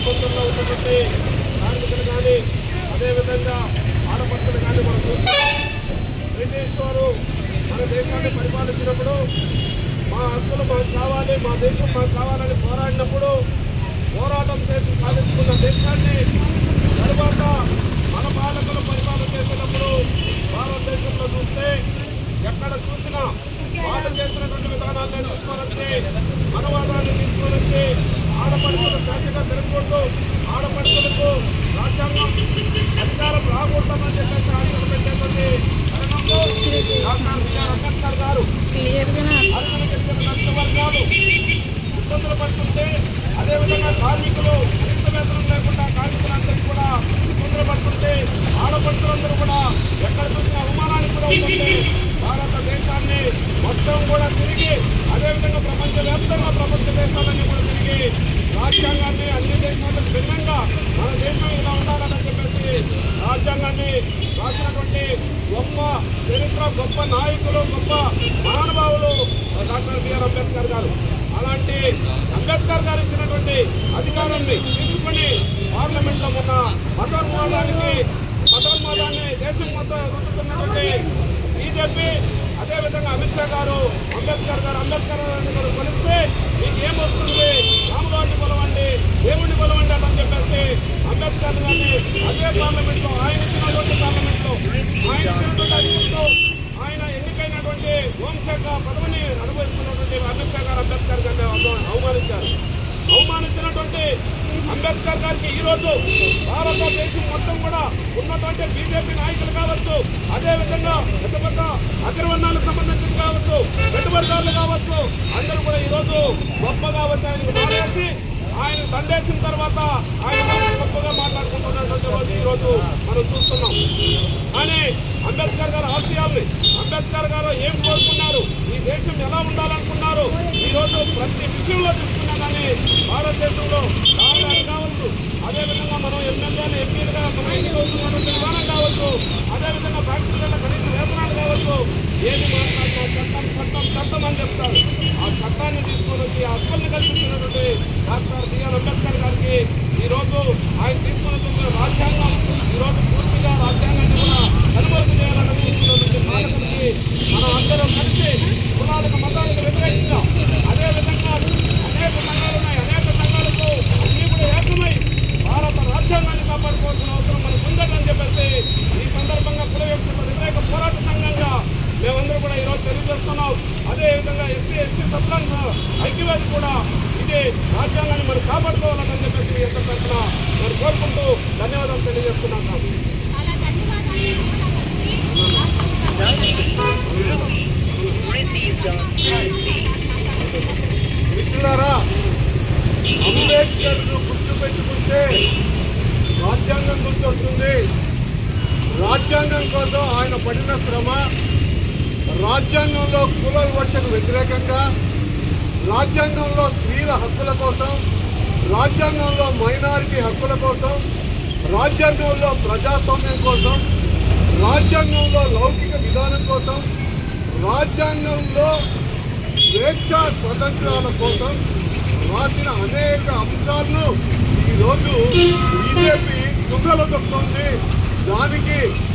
ఇబ్బందుల్లో ఉన్నటువంటి కార్మికులు కానీ అదేవిధంగా ఆడపడుతులు కానీ మనం చూస్తున్నాం బ్రిటిష్ వారు మన దేశాన్ని పరిపాలించినప్పుడు మా హక్కులు మాకు కావాలి మా దేశం మాకు కావాలని పోరాడినప్పుడు పోరాటం చేసి సాధించుకున్న దేశాన్ని తర్వాత మన పాలకులు పరిపాలన చేసినప్పుడు భారతదేశంలో చూస్తే ఎక్కడ చూసినా వాళ్ళు చేసినటువంటి విధానాలను తీసుకొని వచ్చి మనవాదాన్ని తీసుకొని వచ్చి ఆడపడుతులు స్వేచ్ఛగా తిరగకూడదు ఆడపడుతులకు రాజ్యాంగం అధికారం రాకూడదని చెప్పేసి ఆశలు పెట్టేటువంటి తరుణంలో డాక్టర్ బిఆర్ అంబేద్కర్ గారు అర్హత కలిగిన నష్ట వర్గాలు ఇబ్బందులు పడుతుంటే అదేవిధంగా కార్మికులు కనీస వేతనం లేకుండా కార్మికులందరికీ కూడా ఇబ్బందులు పడుతుంటే ఆడపడుతులందరూ కూడా ఎక్కడ చూసిన అవమానానికి కూడా అవుతుంటే భారతదేశాన్ని మొత్తం కూడా తిరిగి అదేవిధంగా ప్రపంచవ్యాప్తంగా ప్రపంచ దేశాలన్నీ కూడా తిరిగి రాజ్యాంగాన్ని అన్ని దేశాలకు భిన్నంగా మన దేశం ఇలా ఉండాలని చెప్పేసి రాజ్యాంగాన్ని రాసినటువంటి గొప్ప చరిత్ర గొప్ప నాయకులు గొప్ప మహానుభావులు డాక్టర్ బిఆర్ అంబేద్కర్ గారు. అలాంటి అంబేద్కర్ గారు ఇచ్చినటువంటి అధికారాన్ని తీసుకుని పార్లమెంట్లో ఉన్న మతోన్మాదానికి మతోన్మాదాన్ని దేశం మొత్తం రుద్దుతున్నటువంటి బీజేపీ అదేవిధంగా అమిత్ షా గారు అంబేద్కర్ గారు అంబేద్కర్ గారిని కూడా కొలిస్తే మీకు ఏమొస్తుంది రామగారిని కొలవండి దేవుడిని కొలవండి అని చెప్పేసి అంబేద్కర్ గారిని అదే పార్లమెంట్ ఆయన ఇచ్చినటువంటి పార్లమెంట్ ఆయన ఇచ్చినటువంటి అధికారంలో ఆయన ఎన్నికైనటువంటి హోంశాఖ పదవిని అనుభవిస్తున్నటువంటి అమిత్ షా గారు అంబేద్కర్ గారిని అవమానించారు. అవమానించినటువంటి అంబేద్కర్ గారికి ఈరోజు భారతదేశం మొత్తం కూడా ఉన్నటువంటి బీజేపీ నాయకులు కావచ్చు అదే విధంగా పెద్ద పెద్ద అగ్రవర్ణాలకు సంబంధించిన కావచ్చు పెట్టుబడిదారులు కావచ్చు అందరూ కూడా ఈరోజు రోజు గొప్పగా వచ్చి ఆయనకు మారేసి ఆయన దండేసిన తర్వాత ఆయన గురించి గొప్పగా మాట్లాడుకుంటున్నటువంటి రోజు మనం చూస్తున్నాం. కానీ అంబేద్కర్ గారు ఆశయాల్ని అంబేద్కర్ గారు ఏం కోరుకున్నారు? ఈ దేశం ఎలా ఉండాలనుకున్నారు? ఈరోజు ప్రతి విషయంలో చూస్తున్నా కానీ భారతదేశంలో రాజధాని కావచ్చు. అదేవిధంగా మనం ఎమ్మెల్యేలు ఎంపీలుగా మనం ఎన్నికవుతున్నటువంటి విధానం కావచ్చు. అదేవిధంగా ఫ్యాక్టరీలలో కనీస వేతనాలు కావచ్చు. ఏది మాట్లాడినా చట్టం చట్టం చట్టం అని చెప్తారు ఆ చట్టాన్ని తీసుకొని వచ్చి ఆ హక్కుల్ని కల్పించినటువంటి డాక్టర్ బిఆర్ అంబేద్కర్ గారికి ఈ రోజు ఆయన తీసుకున్నటువంటి రాజ్యాంగం ఈ రోజు పూర్తిగా రాజ్యాంగాన్ని కూడా కనుమరుగు చేయాలన్నది ఈ రోజు పాలకులకి మనం అందరం కలిసి కులాలకు మతాలకు వ్యతిరేకంగా అదేవిధంగా అనేక సంఘాలు ఉన్నాయి అనేక సంఘాలకు అన్ని కూడా ఏకమై భారత రాజ్యాంగాన్ని కాపాడుకోవాల్సిన అవసరం మనకు ఉందని చెప్పేసి ఈ సందర్భంగా కుల వ్యక్తుల వ్యతిరేక పోరాట సంఘంగా మేమందరూ కూడా ఈరోజు తెలియజేస్తున్నాం అదేవిధంగా ఎస్సీ ఎస్టీ సబ్లాన్ ఐక్యవేది కూడా ఇది రాజ్యాంగాన్ని మరి కాపాడుకోవాలని చెప్పేసి యొక్క తరఫున మరి కోరుకుంటూ ధన్యవాదాలు తెలియజేస్తున్నాం. మిత్రులారా అంబేద్కర్ గుర్తుపెట్టుకుంటే రాజ్యాంగం గుర్తొస్తుంది రాజ్యాంగం కోసం ఆయన పడిన శ్రమ రాజ్యాంగంలో కుల వివక్షకు వ్యతిరేకంగా రాజ్యాంగంలో స్త్రీల హక్కుల కోసం రాజ్యాంగంలో మైనారిటీ హక్కుల కోసం రాజ్యాంగంలో ప్రజాస్వామ్యం కోసం రాజ్యాంగంలో లౌకిక విధానం కోసం రాజ్యాంగంలో స్వేచ్ఛ స్వతంత్రాల కోసం రాసిన అనేక అంశాలను ఈరోజు బీజేపీ తుంగలు తొక్కుతుంది దానికి